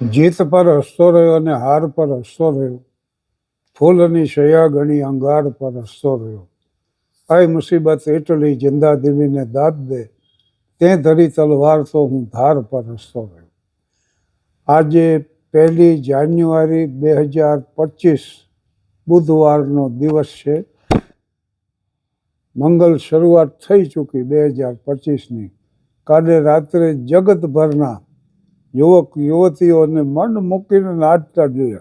જીત પર હસતો રહ્યો અને હાર પર હસતો રહ્યો. ફૂલની શયા ગણી અંગાર પર હસતો રહ્યો. આય મુસીબત એટલી જિંદા દિલીને દાદ દે. તે ધરી તલવાર તો હું ધાર પર હસતો રહ્યો. આજે પહેલી જાન્યુઆરી બે હજાર પચીસ બુધવારનો દિવસ છે. મંગલ શરૂઆત થઈ ચૂકી બે હજાર પચીસની. કાલે રાત્રે જગતભરના યુવક, યુવતીઓને મન મૂકીને નાચતા જોયા.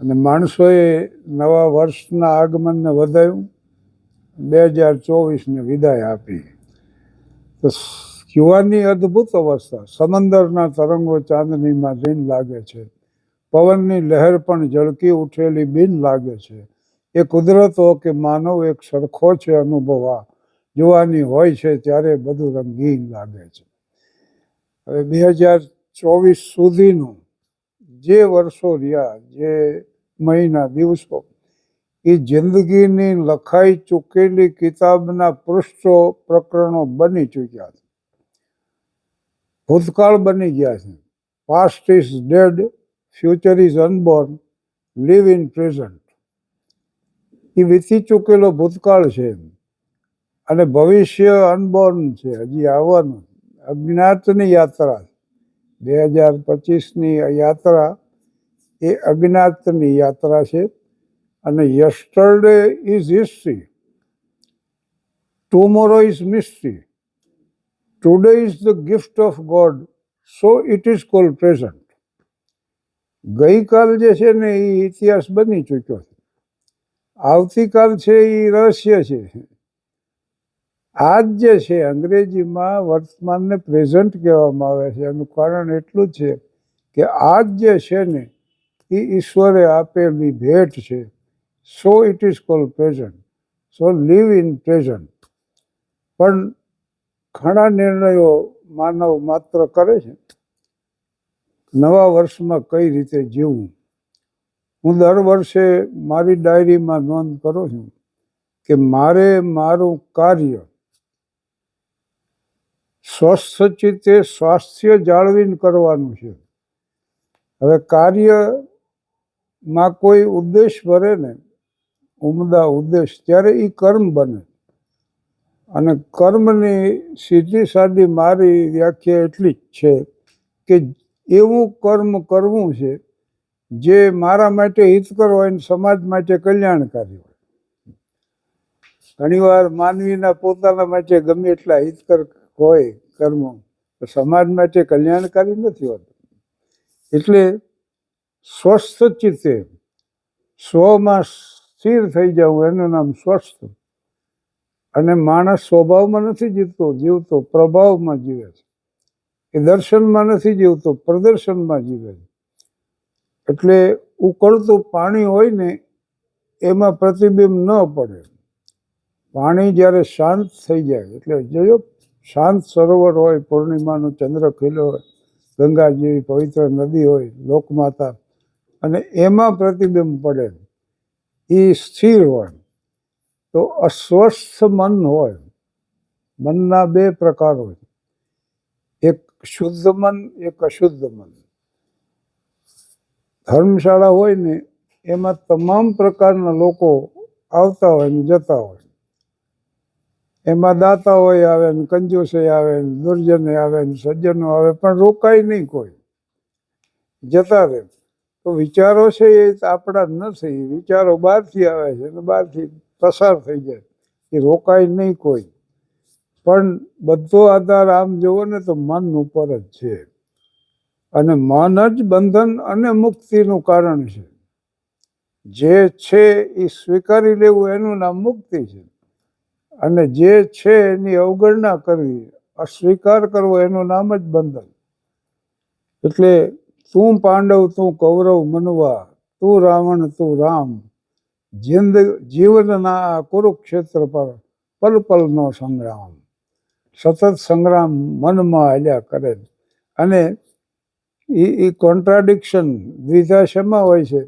અને માણસોએ નવા વર્ષના આગમનને વધાયું બે હજાર ચોવીસને વિદાય આપી. તો યુવાની અદ્ભુત અવસ્થા. સમંદરના તરંગો ચાંદનીમાં લીન લાગે છે. પવનની લહેર પણ ઝળકી ઉઠેલી બિન લાગે છે. એ કુદરતો કે માનવ એક સરખો છે અનુભવા. જોવાની હોય છે ત્યારે બધું રંગીન લાગે છે. હવે બે હજાર ચોવીસ સુધીનું જે વર્ષો રહ્યા, જે મહિના, દિવસો, એ જિંદગીની લખાઈ ચૂકેલી કિતાબના પૃષ્ઠો પ્રકરણો બની ચૂક્યા છે. ભૂતકાળ બની ગયા છે. Past is dead future is unborn live in present એ વીતી ચૂકેલો ભૂતકાળ છે. અને ભવિષ્ય અનબોર્ન છે. હજી આવવાનું અજ્ઞાતની યાત્રા. બે હજાર પચીસની યાત્રા એ અજ્ઞાતની યાત્રા છે અને yesterday is history. Tomorrow is mystery. Today is the gift of God. So it is called present. ગઈકાલ જે છે ને એ ઇતિહાસ બની ચૂક્યો છે. આવતીકાલ છે એ રહસ્ય છે. આજ જે છે, અંગ્રેજીમાં વર્તમાનને પ્રેઝન્ટ કહેવામાં આવે છે. એનું કારણ એટલું છે કે આજ જે છે ને, એ ઈશ્વરે આપેલી ભેટ છે. So it is call present so live in present પણ ઘણા નિર્ણયો માનવ માત્ર કરે છે. નવા વર્ષમાં કઈ રીતે જીવવું? હું દર વર્ષે મારી ડાયરીમાં નોંધ કરું છું કે મારે મારું કાર્ય સ્વસ્થ ચિત્તે સ્વાસ્થ્ય જાળવીને કરવાનું છે. હવે કાર્યમાં કોઈ ઉદ્દેશ ભરે ને, ઉમદા ઉદ્દેશ, ત્યારે એ કર્મ બને. અને કર્મની સીધી સાદી મારી વ્યાખ્યા એટલી જ છે કે એવું કર્મ કરવું છે જે મારા માટે હિતકર હોય ને સમાજ માટે કલ્યાણકારી હોય. ઘણીવાર માનવીના પોતાના માટે ગમે એટલા હિતકર હોય કર્મ સમાજ માટે કલ્યાણકારી નથી હોતું. એટલે સ્વસ્થ ચિત્તે સ્વમાં સ્થિર થઈ જવું એનું નામ સ્વસ્થ. અને માણસ સ્વભાવમાં નથી જીવતો જીવતો પ્રભાવમાં જીવે છે. એ દર્શનમાં નથી જીવતો, પ્રદર્શનમાં જીવે છે. એટલે ઉકળતું પાણી હોય ને એમાં પ્રતિબિંબ ન પડે. પાણી જ્યારે શાંત થઈ જાય, એટલે જોયો શાંત સરોવર હોય, પૂર્ણિમાનો ચંદ્ર ખીલો હોય, ગંગા જેવી પવિત્ર નદી હોય, લોકમાતા. અને એમાં પ્રતિબિંબ પડે. એ સ્થિર હોય. તો અસ્વસ્થ મન હોય. મનના બે પ્રકાર હોય. એક શુદ્ધ મન, એક અશુદ્ધ મન. ધર્મશાળા હોય ને, એમાં તમામ પ્રકારના લોકો આવતા હોય ને જતા હોય. એમાં દાતા આવે ને કંજૂસે આવે ને દુર્જને આવે ને સજ્જનો આવે, પણ રોકાય નહીં કોઈ. જતા રહે. તો વિચારો છે એ આપણા નથી. વિચારો બહારથી આવે છે અને બહારથી પસાર થઈ જાય. એ રોકાય નહીં કોઈ. પણ બધો આધાર આમ જુઓ ને તો મન ઉપર જ છે. અને મન જ બંધન અને મુક્તિનું કારણ છે. જે છે એ સ્વીકારી લેવું એનું નામ મુક્તિ છે. અને જે છે એની અવગણના કરવી, અસ્વીકાર કરવો, એનું નામ જ બંધન. એટલે તું પાંડવ, તું કૌરવ, મનવા, તું રાવણ, તું રામ, જિંદ, જીવનના કુરુક્ષેત્ર પર પલ પલનો સંગ્રામ. સતત સંગ્રામ મનમાં હાલ્યા કરે અને એ એ કોન્ટ્રાડિક્શન દ્વિધા શેમાં હોય છે?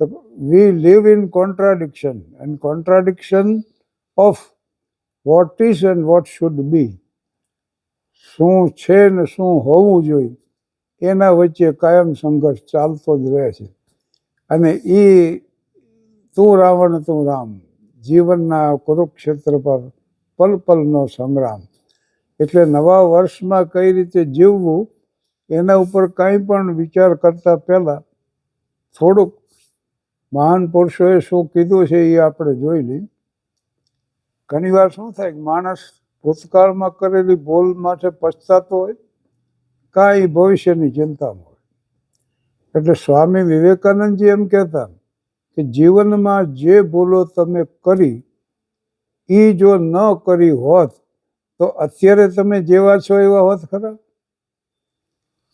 તો we live in contradiction and contradiction of what is and what should be શું છે ને શું હોવું જોઈએ? એના વચ્ચે કાયમ સંઘર્ષ ચાલતો જ રહે છે. અને એ તું રાવણ, તું રામ, જીવનના કુરુક્ષેત્ર પર પલ પલનો સંગ્રામ. એટલે નવા વર્ષમાં કઈ રીતે જીવવું, એના ઉપર કાંઈ પણ વિચાર કરતા પહેલાં થોડુંક મહાન પુરુષોએ શું કીધું છે એ આપણે જોઈ લઈએ. ઘણીવાર શું થાય કે માણસ ભૂતકાળમાં કરેલી ભૂલ માટે પછતાતો હોય, કાંઈ ભવિષ્યની ચિંતામાં હોય. એટલે સ્વામી વિવેકાનંદજી એમ કહેતા કે જીવનમાં જે ભૂલો તમે કરી એ જો ન કરી હોત, તો અત્યારે તમે જેવા છો એવા હોત ખરા?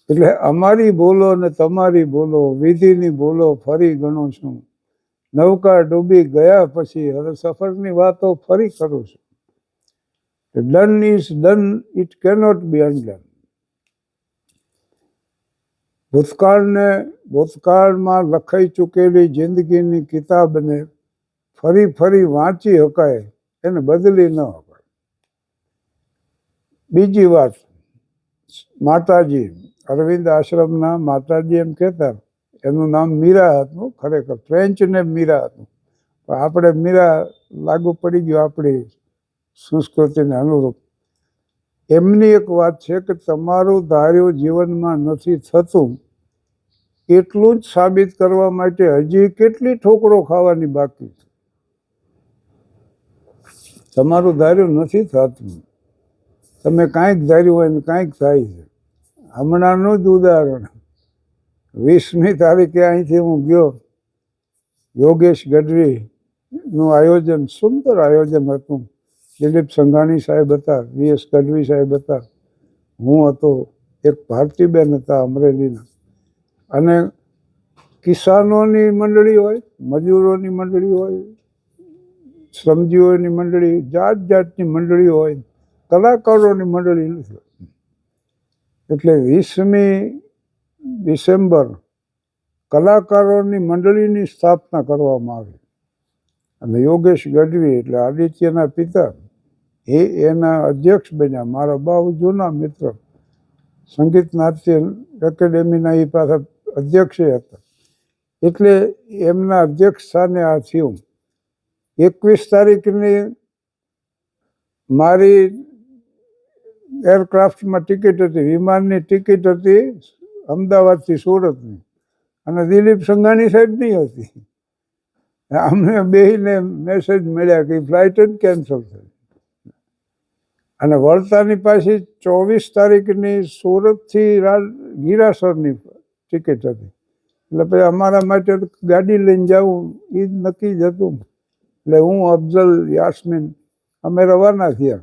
એટલે અમારી ભૂલો ને તમારી ભૂલો, વિધિની ભૂલો ફરી ગણું છું. નૌકા ડૂબી ગયા પછી હવે સફરની વાતો ફરી કરું છું. Done is done it cannot be undone ભૂતકાળને ભૂતકાળમાં લખાઈ ચૂકેલી જિંદગીની કિતાબને ફરી ફરી વાંચી શકાય એને બદલી ન શકાય બીજી વાત, માતાજી, અરવિંદ આશ્રમના માતાજી એમ કહેતા એનું નામ મીરા હતું, ખરેખર ફ્રેન્ચ ને મીરા હતું. પણ આપણે મીરા લાગુ પડી ગયું આપણી સંસ્કૃતિને અનુરૂપ. એમની એક વાત છે કે તમારું ધાર્યું જીવનમાં નથી થતું, એટલું જ સાબિત કરવા માટે હજી કેટલી ઠોકરો ખાવાની બાકી છે? તમારું ધાર્યું નથી થતું. તમે કાંઈક ધાર્યું હોય ને કાંઈક થાય છે. હમણાંનું જ ઉદાહરણ. વીસમી તારીખે અહીંથી હું ગયો. યોગેશ ગઢવીનું આયોજન, સુંદર આયોજન હતું. દિલીપ સંઘાણી સાહેબ હતા, વી એસ ગઢવી સાહેબ હતા. હું હતો, એક ભારતીબેન હતા અમરેલીના. અને કિસાનોની મંડળી હોય, મજૂરોની મંડળી હોય, શ્રમજીવીઓની મંડળી જાત જાતની મંડળી હોય, કલાકારોની મંડળી નથી એટલે વીસમી ડિસેમ્બર કલાકારોની મંડળીની સ્થાપના કરવામાં આવી. અને યોગેશ ગઢવી એટલે આદિત્યના પિતા એ એના અધ્યક્ષ બન્યા. મારા બહુ જૂના મિત્ર. સંગીત નાટ્ય એકેડેમીના એ પાછા અધ્યક્ષે હતા. એટલે એમના અધ્યક્ષ સ્થાને આ થયું. એકવીસ તારીખની મારી એરક્રાફ્ટમાં ટિકિટ હતી, વિમાનની ટિકિટ હતી અમદાવાદથી સુરતની. અને દિલીપ સંઘાણી સાહેબની હતી. અમને બેહીને મેસેજ મળ્યા કે ફ્લાઇટ જ કેન્સલ થઈ અને વળતાની પાછી ચોવીસ તારીખની સુરતથી ગીરાસરની ટિકિટ હતી. એટલે પછી અમારા માટે ગાડી લઈને જવું એ જ નક્કી જ હતું. એટલે હું અફઝલ યાસ્મીન, અમે રવાના થયા.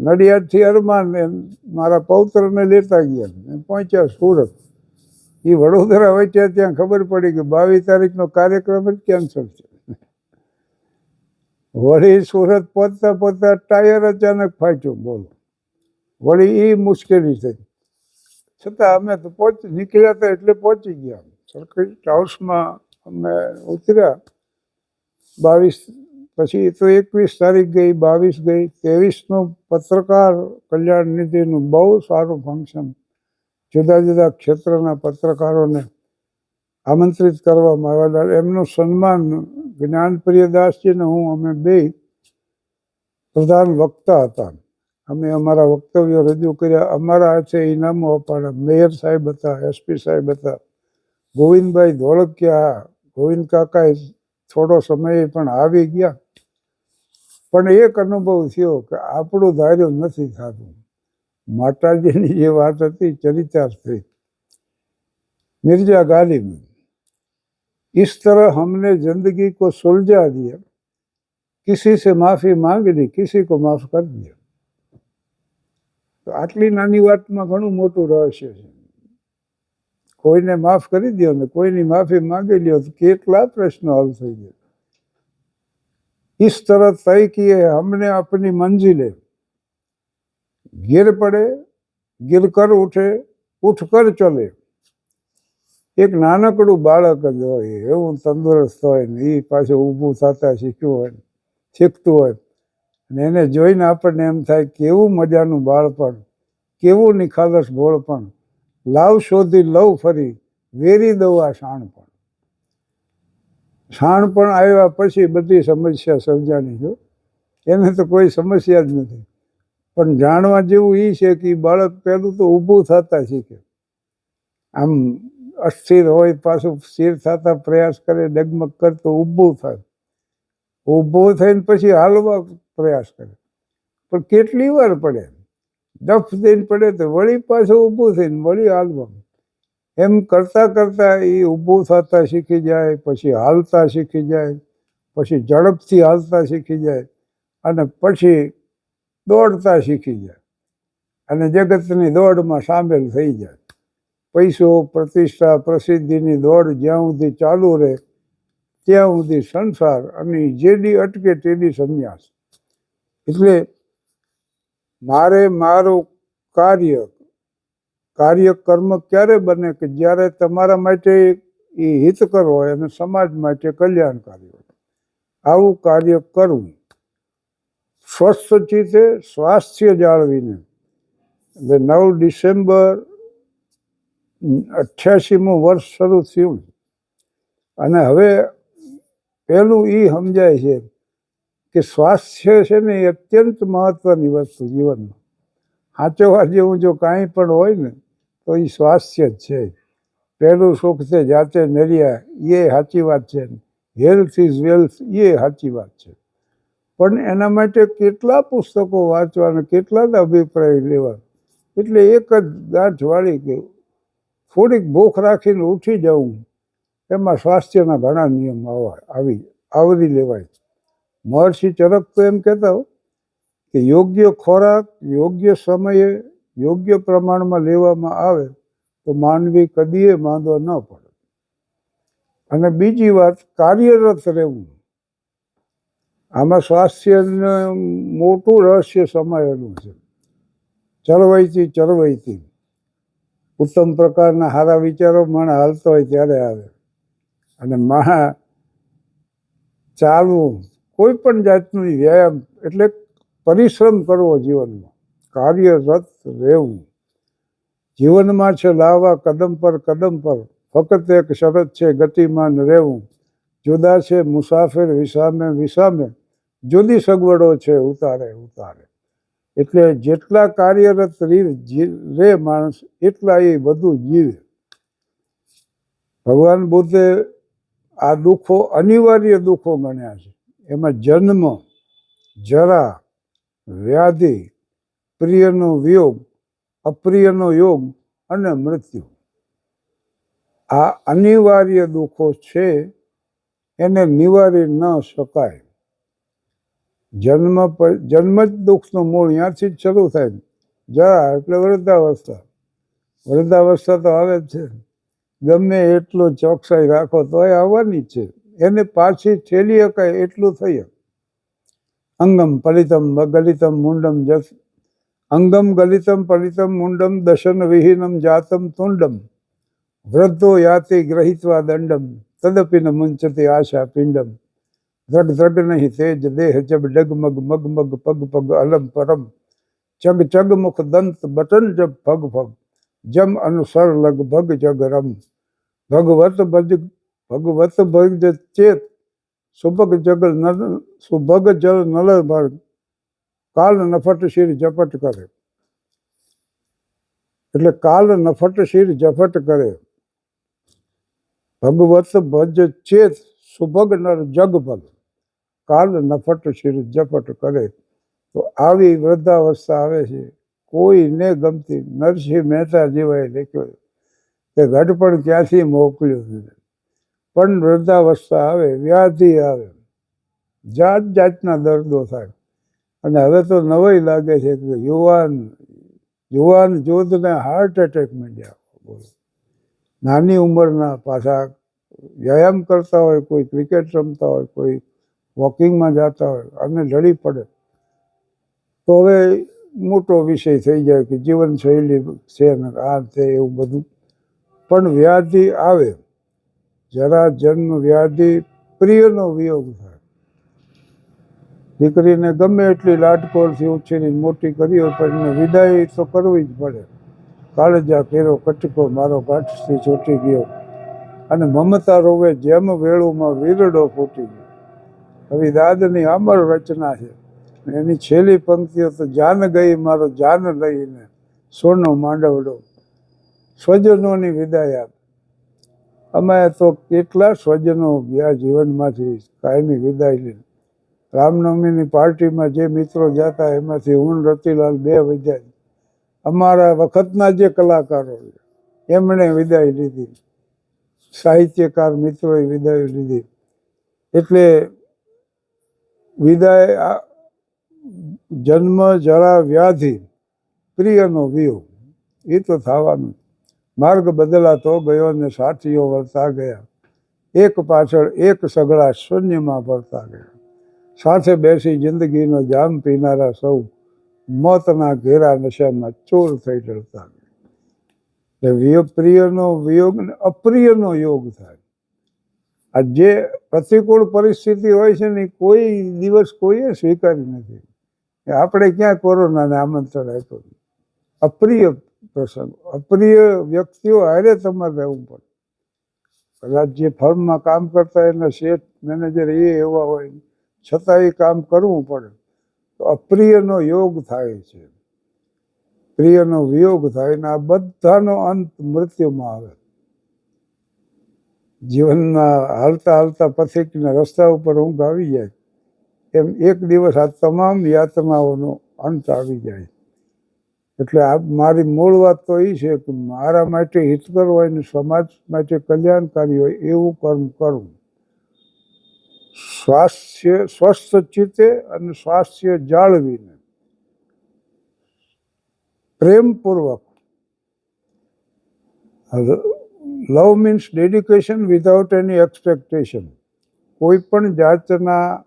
નડિયાદથી અરમાન ને મારા પૌત્રને લેતા ગયા. પહોંચ્યા સુરત. એ વડોદરા વચ્ચે ત્યાં ખબર પડી કે બાવીસ તારીખનો કાર્યક્રમ જ કેન્સલ છે. વળી સુરત પહોંચતા પહોંચતા ટાયર અચાનક ફાટ્યું. બોલો. વળી એ મુશ્કેલી થઈ. છતાં અમે તો પહોંચી, નીકળ્યા હતા એટલે પહોંચી ગયા. સરકારી હાઉસમાં અમે ઉતર્યા. બાવીસ પછી તો એકવીસ તારીખ ગઈ, બાવીસ ગઈ, ત્રેવીસનું પત્રકાર કલ્યાણ નિધિનું બહુ સારું ફંક્શન જુદા જુદા ક્ષેત્રના પત્રકારોને આમંત્રિત કરવામાં આવેલા એમનું સન્માન જ્ઞાનપ્રિય દાસજીને હું, અમે બે પ્રધાન વક્તા હતા. અમે અમારા વક્તવ્યો રજૂ કર્યા. અમારા છે ઇનામો અપાણા. મેયર સાહેબ હતા, એસપી સાહેબ હતા, ગોવિંદભાઈ ધોળકિયા, ગોવિંદ કાકાએ થોડો સમય પણ આવી ગયા પણ એક અનુભવ થયો કે આપણું ધાર્યું નથી થતું માતાજીની જે વાત હતી ચરિતાર્થ થઈ मिर्जा गालिब इस तरह हमने जिंदगी को सुलझा दिया किसी से माफी मांग ली किसी को माफ कर दिया તો આટલી નાની વાતમાં ઘણું મોટું રહસ્ય છે કોઈને માફ કરી દો ને કોઈની માફી માગી લ્યો તો કેટલા પ્રશ્નો હલ થઈ ગયો. ઇસ તરહ તય કીએ હમને આપની મંજિલે ગીર પડે, ગીર કર ઉઠે, ઉઠ કર ચલે. એક નાનકડું બાળક જ હોય, એવું તંદુરસ્ત હોય ને એ પાછું ઊભું થતા શીખ્યું હોય શીખતું હોય. અને એને જોઈને આપણને એમ થાય કેવું મજાનું બાળપણ, કેવું નિખાલસ ભોળપણ લાવ શોધી, લવ ફરી, વેરી દવા શાણપણ. શાણપણ આવ્યા પછી બધી સમસ્યા સર્જાણી જો એને તો કોઈ સમસ્યા જ નથી. પણ જાણવા જેવું એ છે કે બાળક પહેલું તો ઊભું થતા શીખે. આમ અસ્થિર હોય, પાછું સ્થિર થતા પ્રયાસ કરે, ડગમગ કરતો ઊભું થાય. ઊભો થઈને પછી હાલવા પ્રયાસ કરે. પણ કેટલી વાર પડે? દફ દઈને પડે તો વળી પાછું ઊભું થઈને વળી હાલવાનું એમ કરતાં કરતાં એ ઊભું થતા શીખી જાય, પછી હાલતા શીખી જાય, પછી ઝડપથી હાલતા શીખી જાય, અને પછી દોડતા શીખી જાય. અને જગતની દોડમાં સામેલ થઈ જાય. પૈસો, પ્રતિષ્ઠા, પ્રસિદ્ધિની દોડ જ્યાં સુધી ચાલુ રહે, ત્યાં સુધી સંસાર અને જેડી અટકે તેડી સંન્યાસ. એટલે મારે મારું કાર્ય કાર્ય કર્મ ક્યારે બને કે જ્યારે તમારા માટે એ હિતકર હોય અને સમાજ માટે કલ્યાણકારી હોય? આવું કાર્ય કરવું. સ્વસ્થ ચિત્તે સ્વાસ્થ્ય જાળવીને. એટલે નવ ડિસેમ્બર અઠ્યાસીમું વર્ષ શરૂ થયું. અને હવે પહેલું એ સમજાય છે કે સ્વાસ્થ્ય છે ને એ અત્યંત મહત્વની વસ્તુ જીવનમાં. સાચવવા જેવું જો કાંઈ પણ હોય ને, તો એ સ્વાસ્થ્ય જ છે. પહેલું સુખ છે જાતે નર્યા એ સાચી વાત છે. હેલ્થ ઇઝ વેલ્થ એ સાચી વાત છે. પણ એના માટે કેટલા પુસ્તકો વાંચવાના, કેટલા જ અભિપ્રાય લેવા એટલે એક જ ગાંઠ વાળી કે થોડીક ભૂખ રાખીને ઉઠી જવું, એમાં સ્વાસ્થ્યના ઘણા નિયમ આવવા આવી આવરી લેવાય મહર્ષિ ચરક તો એમ કહેતા કે યોગ્ય ખોરાક, યોગ્ય સમયે, યોગ્ય પ્રમાણમાં લેવામાં આવે તો માનવી કદીએ માંદો ન પડે. અને બીજી વાત, કાર્યરત રહેવું. આમાં સ્વાસ્થ્યને મોટું રહસ્ય સમાયેલું છે. ચળવઈથી ચળવઈથી ઉત્તમ પ્રકારના સારા વિચારો મને હાલતો હોય ત્યારે આવે. અને મહા ચાલવું કોઈ પણ જાતનું વ્યાયામ એટલે પરિશ્રમ કરવો જીવનમાં કાર્યરત રહેવું. જીવનમાં છે લાવવા કદમ પર કદમ પર. ફક્ત એક શરત છે ગતિમાન રહેવું. જુદા છે મુસાફિર વિસામે વિસામે. જુદી સગવડો છે ઉતારે ઉતારે. એટલે જેટલા કાર્યરત રે માણસ, એટલા એ બધું જીવે. ભગવાન બુદ્ધે આ દુઃખો અનિવાર્ય દુઃખો ગણ્યા છે. એમાં જન્મ, જરા, વ્યાધિ, પ્રિયનો વિયોગ, અપ્રિયનો યોગ અને મૃત્યુ. આ અનિવાર્ય દુઃખો છે, એને નિવારી ન શકાય. જન્મ પર જન્મ જ દુઃખનું મૂળ ત્યાંથી જ શરૂ થાય. જરા એટલે વૃદ્ધાવસ્થા. વૃદ્ધાવસ્થા તો આવે જ છે. ગમે એટલો ચોકસાઈ રાખો તોય આવવાની જ છે. એને પાછી ઠેલી શકાય એટલું થઈ અંગમ પલિતમ ગલિતમ મુંડમ જસ અંગમ ગલિતમ પલિતમ મુંડમ દશન વિહીનમ જાતમ તુંડમ વૃદ્ધો યાતિ ગ્રહિત્વા દંડમ તદપિ ન મુંચતી આશા પિંડમ દ્રઢ દ્રઢ નહીં તેજ દેહ જબ ડગમગ મગમગ પગ પગ અલમ પરમ ચગ ચગ મુખ દંત બટન જબ પગ પગ જમ અનુસર લગભગ જગ રમ ભગવત ભજ ભગવત ભજ ચેત, સુભગ જગલ નલ સુભગ જલ નલ ભર કાલ નફટ શિર ઝપટ કરે. એટલે કાલ નફટ શિર ઝપટ કરે. ભગવત ભજ ચેત, સુભગ નર જગ ભગ, કાલ નફટ શિર ઝપટ કરે. તો આવી વૃદ્ધાવસ્થા આવે છે. કોઈને ગમતી નરસિંહ મહેતા જેવાએ લખ્યો કે ઘડપણ ક્યાંથી મોકલ્યું પણ વૃદ્ધાવસ્થા આવે, વ્યાધિ આવે. જાત જાતના દર્દો થાય. અને હવે તો નવાઈ લાગે છે કે યુવાન યુવાન જોધને હાર્ટ એટેક માંડ્યા બોલો નાની ઉંમરના પાછા વ્યાયામ કરતા હોય, કોઈ ક્રિકેટ રમતા હોય, કોઈ વોકિંગમાં જતા હોય, અને લડી પડે. તો હવે મોટો વિષય થઈ જાય કે જીવનશૈલી છે ને આ તે એવું બધું. પણ વ્યાધિ આવે. જરા જન્મ વ્યાધિ પ્રિયનો વિયોગ થાય. દીકરીને ગમે એટલી લાટકોરથી ઉછીની મોટી કરી હોય પણ એને વિદાય તો કરવી જ પડે. કાળજા કેરો કટકો મારો કાઠથી ચોટી ગયો અને મમતા રોવે જેમ વેળુમાં વીરડો ફૂટી ગયો. હવે દાદની અમર રચના છે. એની છેલ્લી પંક્તિઓ તો જાન ગઈ મારો જાન લઈને સોનો માંડવડો. સ્વજનોની વિદાય આપ. અમે તો કેટલા સ્વજનો ગયા જીવનમાંથી, કાયમી વિદાય લઈને રામનવમીની પાર્ટીમાં જે મિત્રો જતા, એમાંથી હું રતિલાલ બે વિદાય અમારા વખતના જે કલાકારો એમણે વિદાય લીધી. સાહિત્યકાર મિત્રોએ વિદાય લીધી. એટલે વિદાય જન્મ જરા વ્યાધિ, પ્રિયનો વિયોગ, એ તો થવાનું માર્ગ બદલાતો ગયો અને સાથીઓ વળતા ગયા. એક પાછળ એક સગળા શૂન્યમાં ભરતા ગયા. સાથે બેસી જિંદગીનો જામ પીનારા સૌ મોતના ઘેરા નશામાં ચોર થઈ ચડતા ગયા. પ્રિયનો વિયોગ અપ્રિયનો યોગ થાય. આ જે પ્રતિકૂળ પરિસ્થિતિ હોય છે ને કોઈ દિવસ કોઈએ સ્વીકારી નથી. આપણે ક્યાં કોરોનાને આમંત્રણ આપ્યું? અપ્રિય પ્રસંગ. અપ્રિય વ્યક્તિઓ હારે તમારે રહેવું પડે. કદાચ જે ફર્મમાં કામ કરતા એના શેઠ મેનેજર એ એવા હોય છતાં એ કામ કરવું પડે. તો અપ્રિયનો યોગ થાય છે. પ્રિયનો વિયોગ થાય ને આ બધાનો અંત મૃત્યુમાં આવે. જીવનમાં હાલતા હાલતા પથિકના રસ્તા ઉપર ઊંઘ આવી જાય. એમ એક દિવસ આ તમામ યાતનાઓનો અંત આવી જાય. એટલે આ મારી મૂળ વાત તો એ છે કે મારા માટે હિતકર હોય ને સમાજ માટે કલ્યાણકારી હોય એવું કર્મ કરવું સ્વાસ્થ્ય, સ્વસ્થ ચિત્તે અને સ્વાસ્થ્ય જાળવીને. પ્રેમપૂર્વક. Love means dedication without any expectation કોઈ પણ જાતના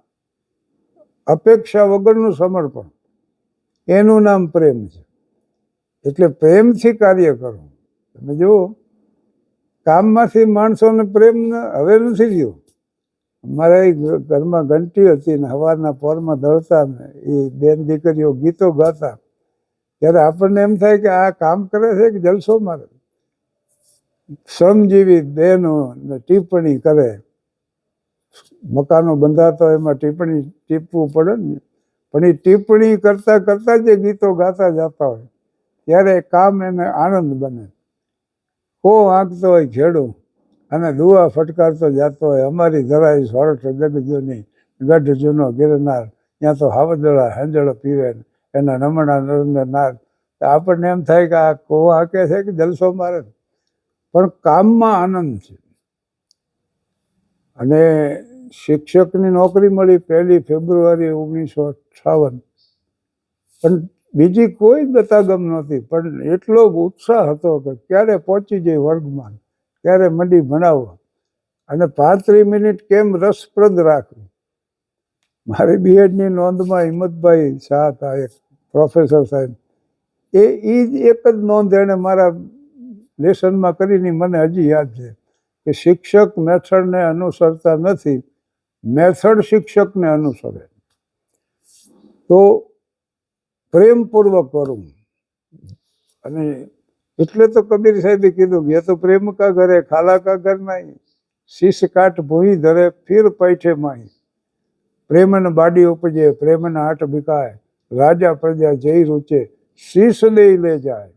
અપેક્ષા વગરનું સમર્પણ. એનું નામ પ્રેમ છે. એટલે પ્રેમથી કાર્ય કરો. તમે જુઓ, કામમાંથી માણસોને પ્રેમ હવે નથી રહ્યો અમારા એ ઘરમાં ઘંટી હતી ને હવારના પોરમાં દળતા ને એ બેન દીકરીઓ ગીતો ગાતા. ત્યારે આપણને એમ થાય કે આ કામ કરે છે કે જલસો મારે? શ્રમજીવી બહેનો ટિપ્પણી કરે. મકાનો બંધાતા હોય એમાં ટિપ્પણી ટીપવું પડે ને. પણ એ ટિપ્પણી કરતાં કરતાં જે ગીતો ગાતા જતા હોય. ત્યારે કામ એને આનંદ બને. કો આંકતો હોય ખેડૂ અને દુઆ ફટકારતો જતો હોય, અમારી ધરાઈ સોરઠ જગજોની ગઢ જૂનો ગિરનાર, ત્યાં તો હાવદળા હંજળો પીવે એના નમણા નરેન્દ્ર નાગ. આપણને એમ થાય કે આ કો હાકે છે કે જલસો મારે પણ કામમાં આનંદ છે. અને શિક્ષકની નોકરી મળી પહેલી ફેબ્રુઆરી ઓગણીસો અઠાવન પણ બીજી કોઈ ગતાગમ નહોતી, પણ એટલો ઉત્સાહ હતો કે ક્યારે પહોંચી જાય વર્ગમાં, ક્યારે મંડી ભણાવવા. અને પાંત્રીસ મિનિટ કેમ રસપ્રદ રાખવી? મારી બીએડની નોંધમાં હિંમતભાઈ શાહ હતા, એક પ્રોફેસર સાહેબ. એ એ જ એક જ નોંધ એણે મારા લેસનમાં કરીને મને હજી યાદ છે કે શિક્ષક મેથડને અનુસરતા નથી, મેથડ શિક્ષકને અનુસરે. તો પ્રેમપૂર્વક કરું. અને એટલે તો કબીર સાહેબે કીધું એ તો પ્રેમ કા ઘરે, ખાલા કા ઘર નહીં. શીશ કાટ ભૂઈ ધરે, ફીર પૈઠે માહી. પ્રેમન બાડી ઉપજે, પ્રેમન હાટ બિકાય રાજા પ્રજા જય રૂચે, શીશ લઈ લે જાય.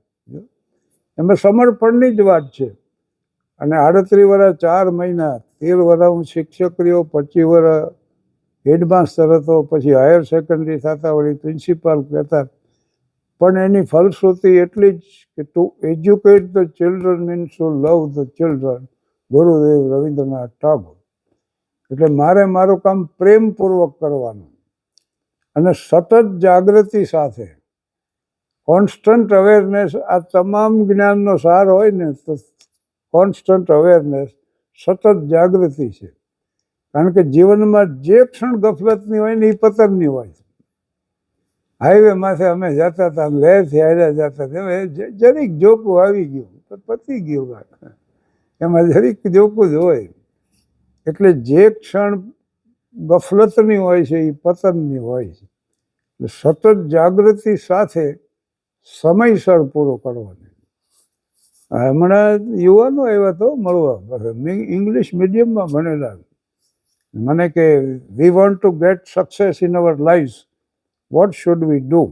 એમાં સમર્પણની જ વાત છે. અને આડત્રીસ વર્ષ ચાર મહિના, તેર વર્ષ હું શિક્ષક રહ્યો પચીસ વર્ષ હેડમાસ્ટર હતો પછી હાયર સેકન્ડરી થતા વળી પ્રિન્સિપાલ કહેતા, પણ એની ફલશ્રુતિ એટલી જ કે to educate the children means to love the children. Gurudev Rabindranath Tagore. એટલે મારે મારું કામ પ્રેમપૂર્વક કરવાનું અને સતત જાગૃતિ સાથે. કોન્સ્ટન્ટ અવેરનેસ, આ તમામ જ્ઞાનનો સાર હોય ને, તો કોન્સ્ટન્ટ અવેરનેસ સતત જાગૃતિ છે. કારણ કે જીવનમાં જે ક્ષણ ગફલતની હોય ને એ પતનની હોય હાઈવે માથે અમે જતા હતા લહેરથી હાર્યા જતા હતા. જરીક જોકું આવી ગયું તો પતી ગયું એમાં જરીક જોકું જ હોય. એટલે જે ક્ષણ ગફલતની હોય છે, એ પતનની હોય છે. સતત જાગૃતિ સાથે સમયસર પૂરો કરવાનો. હમણાં યુવાનો આવ્યા તો મળવા. ઇંગ્લિશ મીડિયમમાં ભણેલા. મને કે we want to get success in our life what should we do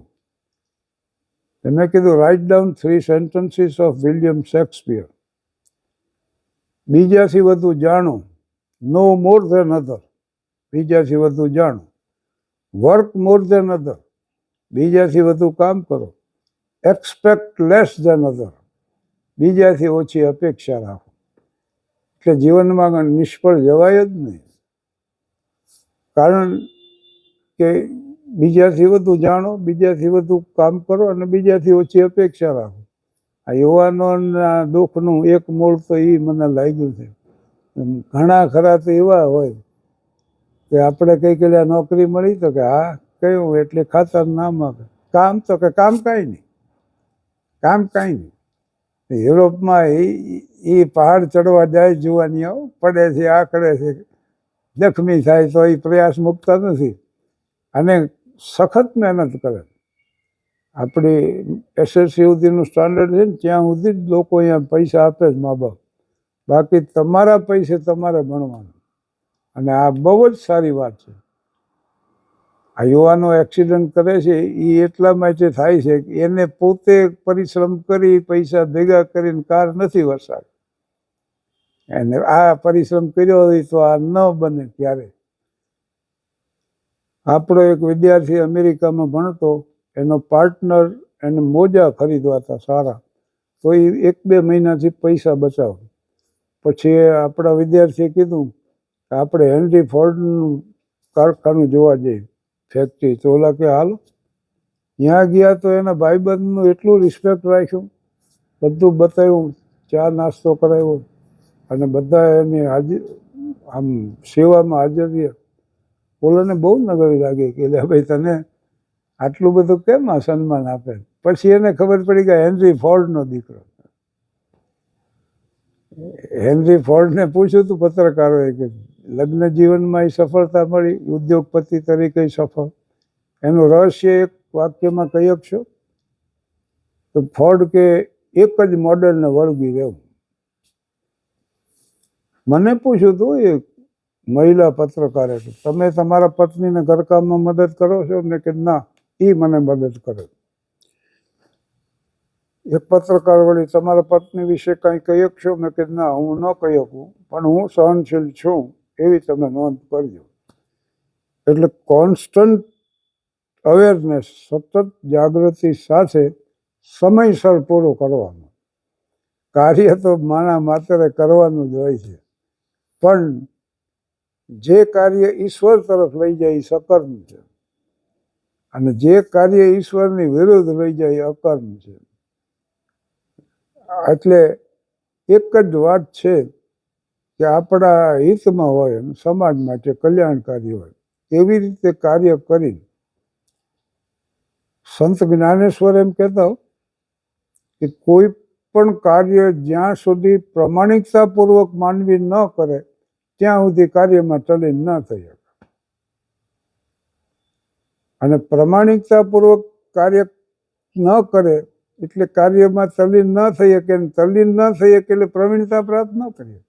મેં કીધું write down three sentences of William Shakespeare બીજાથી વધુ જાણો નો મોર ધેન અધર બીજાથી વધુ જાણો. વર્ક મોર ધેન અધર બીજાથી વધુ કામ કરો. એક્સપેક્ટ લેસ ધેન અધર બીજાથી ઓછી અપેક્ષા રાખો. એટલે જીવનમાં નિષ્ફળ જવાય જ નહીં. કારણ કે બીજાથી વધુ જાણો, બીજાથી વધુ કામ કરો અને બીજાથી ઓછી અપેક્ષા રાખો. આ યુવાનોના દુઃખનું એક મૂળ તો એ મને લાગ્યું છે. ઘણા ખરા તો એવા હોય કે આપણે કઈ કે નોકરી મળી તો કે હા, કયું એટલે ખાતર નામ આપે. કામ તો કે કામ કાંઈ નહીં. કામ કાંઈ નહીં. યુરોપમાં એ એ પહાડ ચડવા જાય જુવાનીઓ પડે છે આકડે છે જખમી થાય તો એ પ્રયાસ મૂકતા નથી. અને સખત મહેનત કરે. આપણી એસએસસી સુધીનું સ્ટાન્ડર્ડ છે ને, ત્યાં સુધી જ લોકો અહીંયા પૈસા આપે જ મા બાપ. બાકી તમારા પૈસે તમારે ભણવાનું. અને આ બહુ જ સારી વાત છે. આ યુવાનો એક્સિડન્ટ કરે છે એ એટલા માટે થાય છે કે એને પોતે પરિશ્રમ કરી પૈસા ભેગા કરીને કાર નથી વસાવી એને આ પરિશ્રમ કર્યો હોય તો આ ન બને ત્યારે આપણો એક વિદ્યાર્થી અમેરિકામાં ભણતો, એનો પાર્ટનર એને મોજા ખરીદવા હતા સારા. તો એ એક બે મહિનાથી પૈસા બચાવ પછી આપણા વિદ્યાર્થીએ કીધું કે આપણે હેનરી ફોર્ડનું કારખાનું જોવા જઈએ, ફેક્ટરી. તો ઓલા કે, હાલો ત્યાં ગયા તો એના ભાઈબંધનું એટલું રિસ્પેક્ટ રાખ્યું. બધું બતાવ્યું, ચા નાસ્તો કરાવ્યો. અને બધા એની હાજર, આમ સેવામાં હાજર રહ્યા. ઓલાને બહુ નગરી લાગી કે એટલે ભાઈ તને આટલું બધું કેમ આ સન્માન આપે? પછી એને ખબર પડી કે હેનરી ફોર્ડનો દીકરો. હેનરી ફોર્ડને પૂછ્યું હતું પત્રકારોએ કે લગ્ન જીવનમાં એ સફળતા મળી? ઉદ્યોગપતિ તરીકે સફળ. એનું રહસ્ય એક વાક્યમાં કહી શકશો તો ફોર્ડ કે એક જ મોડલને વળગી રહેવું મને પૂછ્યું હતું એ મહિલા પત્રકારે કે તમે તમારા પત્નીને ઘરકામમાં મદદ કરો છો? મેં કે ના એ મને મદદ કરે એક પત્રકાર વળી, તમારા પત્ની વિશે કંઈ કહી શકશો મેં કે ના, હું ન કહી શકું પણ હું સહનશીલ છું, એવી તમે નોંધ કરજો. એટલે કોન્સ્ટન્ટ અવેરનેસ સતત જાગૃતિ સાથે સમયસર પૂરું કરવાનું. કાર્ય તો માણા માત્રે કરવાનું જ હોય છે. પણ જે કાર્ય ઈશ્વર તરફ લઈ જાય એ સકર્મ છે. અને જે કાર્ય ઈશ્વરની વિરુદ્ધ લઈ જાય એ અકર્મ છે. એટલે એક જ વાત છે કે આપણા હિતમાં હોય અને સમાજ માટે કલ્યાણકારી હોય, એવી રીતે કાર્ય કરી સંત જ્ઞાનેશ્વર એમ કહેતા કે કોઈ પણ કાર્ય જ્યાં સુધી પ્રમાણિકતાપૂર્વક માનવી ન કરે ત્યાં સુધી કાર્યમાં તલીન ન થઈ શકે. અને પ્રમાણિકતાપૂર્વક કાર્ય ન કરે એટલે કાર્યમાં તલીન ન થઈ શકે અને તલીન ન થઈ શકે એટલે પ્રવીણતા પ્રાપ્ત ન કરીએ.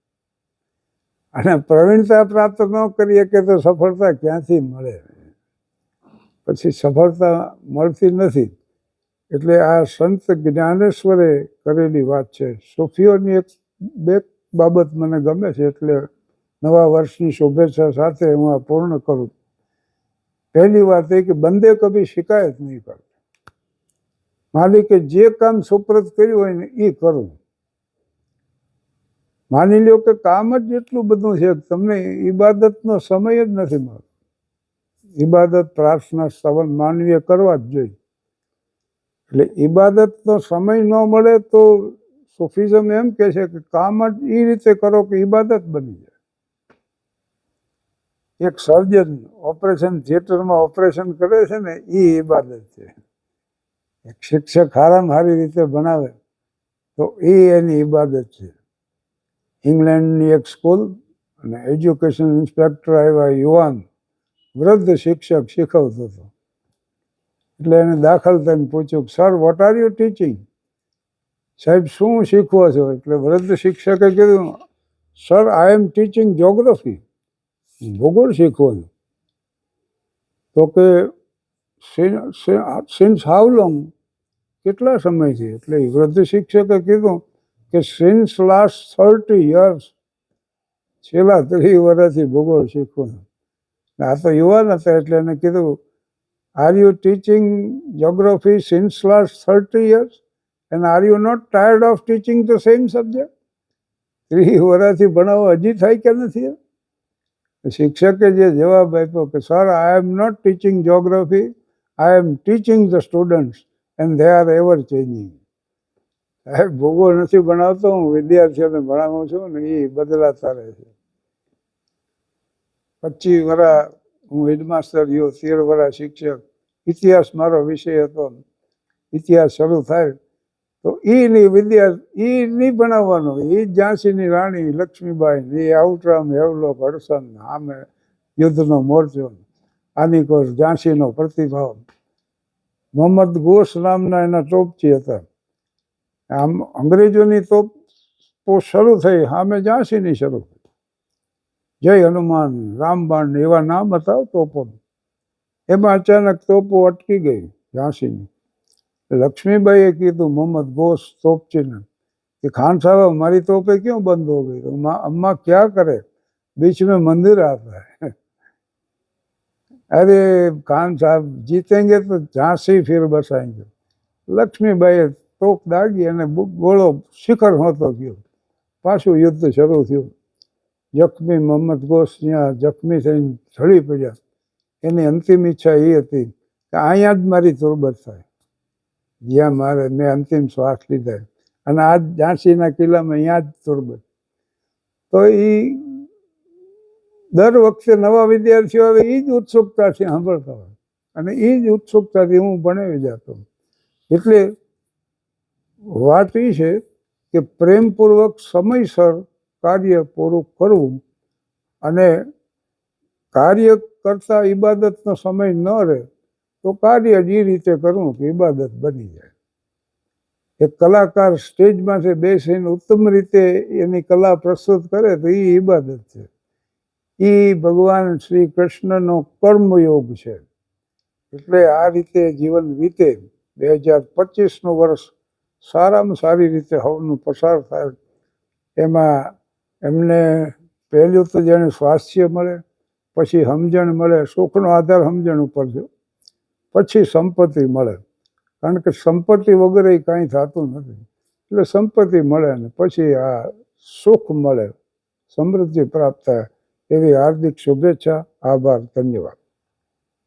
અને પ્રવીણતા પ્રાપ્ત ન કરી શકે તો સફળતા ક્યાંથી મળે? પછી સફળતા મળતી નથી. એટલે આ સંત જ્ઞાનેશ્વરે કરેલી વાત છે. સુફીઓની એક બે બાબત મને ગમે છે એટલે નવા વર્ષની શુભેચ્છા સાથે હું આ પૂર્ણ કરું. પહેલી વાત એ કે બંદે કભી શિકાયત નહીં કરતા માલિકે જે કામ સુપ્રત કર્યું હોય ને એ કરવું માની લ્યો કે કામ જ એટલું બધું છે તમને ઈબાદતનો સમય જ નથી મળતો. ઈબાદત પ્રાર્થના સવન માનવીએ કરવા જ જોઈએ. એટલે ઈબાદતનો સમય ન મળે તો સુફિઝમ એમ કહે છે કે કામ જ એ રીતે કરો કે ઈબાદત બની જાય. એક સર્જન ઓપરેશન થિયેટરમાં ઓપરેશન કરે છે ને એ ઈબાદત છે. એક શિક્ષક હારામાં સારી રીતે ભણાવે, તો એ એની ઈબાદત છે. ઇંગ્લેન્ડની એક સ્કૂલ અને એજ્યુકેશન ઇન્સ્પેક્ટર આવ્યા યુવાન, વૃદ્ધ શિક્ષક શીખવતો હતો. એટલે એને દાખલ થઈને પૂછ્યું sir what are you teaching સાહેબ, શું શીખવો છો? એટલે વૃદ્ધ શિક્ષકે કીધું sir I am teaching geography ભૂગોળ શીખવાનું તો કે સિન્સ હાઉ લોંગ કેટલા સમયથી એટલે વૃદ્ધ શિક્ષકે કીધું કે સિન્સ લાસ્ટ થર્ટી યર્સ છેલ્લા ત્રીસ વર્ષથી ભૂગોળ શીખવાનું આ તો યુવાન હતા એટલે એને કીધું are you teaching geography since last thirty years and are you not tired of teaching the same subject ત્રીસ વર્ષથી ભણાવવા હજી થાય કે નથી? શિક્ષકે જે જવાબ આપ્યો કે sir I am not teaching geography I am teaching the students and they are ever changing સાહેબ ભૂગોળ નથી ભણાવતો, હું વિદ્યાર્થીઓને ભણાવું છું ને એ બદલાતા રહે છે. પચીસ વર્ષ હું હેડમાસ્ટર રહ્યો તેર વર્ષ શિક્ષક. ઇતિહાસ મારો વિષય હતો ઇતિહાસ શરૂ થાય તો એ નહીં વિદ્યા એ નહીં ભણાવવાનું એ ઝાંસીની રાણી લક્ષ્મીબાઈ એ આઉટરામ હેવલોક હડસન આમે યુદ્ધનો મોરચો, આની કોર ઝાંસીનો પ્રતિભાવ. મોહમ્મદ ઘોષ નામના એના ટોપચી હતા. આમ અંગ્રેજોની તોપ તો શરૂ થઈ સામે ઝાંસીની શરૂ થઈ. જય હનુમાન, રામબાણ એવા નામ હતા તોપો. એમાં અચાનક તોપો અટકી ગઈ ઝાંસીની. લક્ષ્મીબાઈએ કીધું મોહમ્મદ ગોસ તોપચીને कि खान साहब हमारी तोपें क्यों बंद हो गई तो माँ अम्मा क्या करे बीच में मंदिर आता है अरे खान साहब जीतेंगे तो झांसी फिर बसाएंगे લક્ષ્મીબાઈએ તોપ દાગી અને બુ- ગોળો શિખર હોતો ગયો પાછું યુદ્ધ શરૂ થયું જખમી મોહમ્મદ ગોસ ત્યાં જખમી થઈને ઢળી પડ્યા એની અંતિમ ઈચ્છા એ હતી કે અહીંયા જ મારી તુરબત થાય જ્યાં મારે મેં અંતિમ શ્વાસ લીધા. અને આ ઝાંસીના કિલ્લામાં અહીંયા જ તુરબત તો એ દર વખતે નવા વિદ્યાર્થીઓ આવે એ જ ઉત્સુકતાથી સાંભળતા હોય. અને એ જ ઉત્સુકતાથી હું ભણાવી જતો એટલે વાત એ છે કે પ્રેમપૂર્વક સમયસર કાર્ય પૂરું કરવું અને કાર્ય કરતાં ઈબાદતનો સમય ન રહે તો કાર્ય જ રીતે કરવું કે ઇબાદત બની જાય. એક કલાકાર સ્ટેજમાંથી બેસીને ઉત્તમ રીતે એની કલા પ્રસ્તુત કરે તો એ ઇબાદત છે. એ ભગવાન શ્રી કૃષ્ણનો કર્મયોગ છે. એટલે આ રીતે જીવન વીતે. બે હજાર પચીસનું વર્ષ સારામાં સારી રીતે હવનું પસાર થાય. એમાં એમને પહેલું તો જેને સ્વાસ્થ્ય મળે, પછી સમજણ મળે, સુખનો આધાર સમજણ ઉપર છે. પછી સંપત્તિ મળે. કારણ કે સંપત્તિ વગર એ કાંઈ થતું નથી. એટલે સંપત્તિ મળે ને પછી આ સુખ મળે. સમૃદ્ધિ પ્રાપ્ત થાય. એવી હાર્દિક શુભેચ્છા. આભાર. ધન્યવાદ.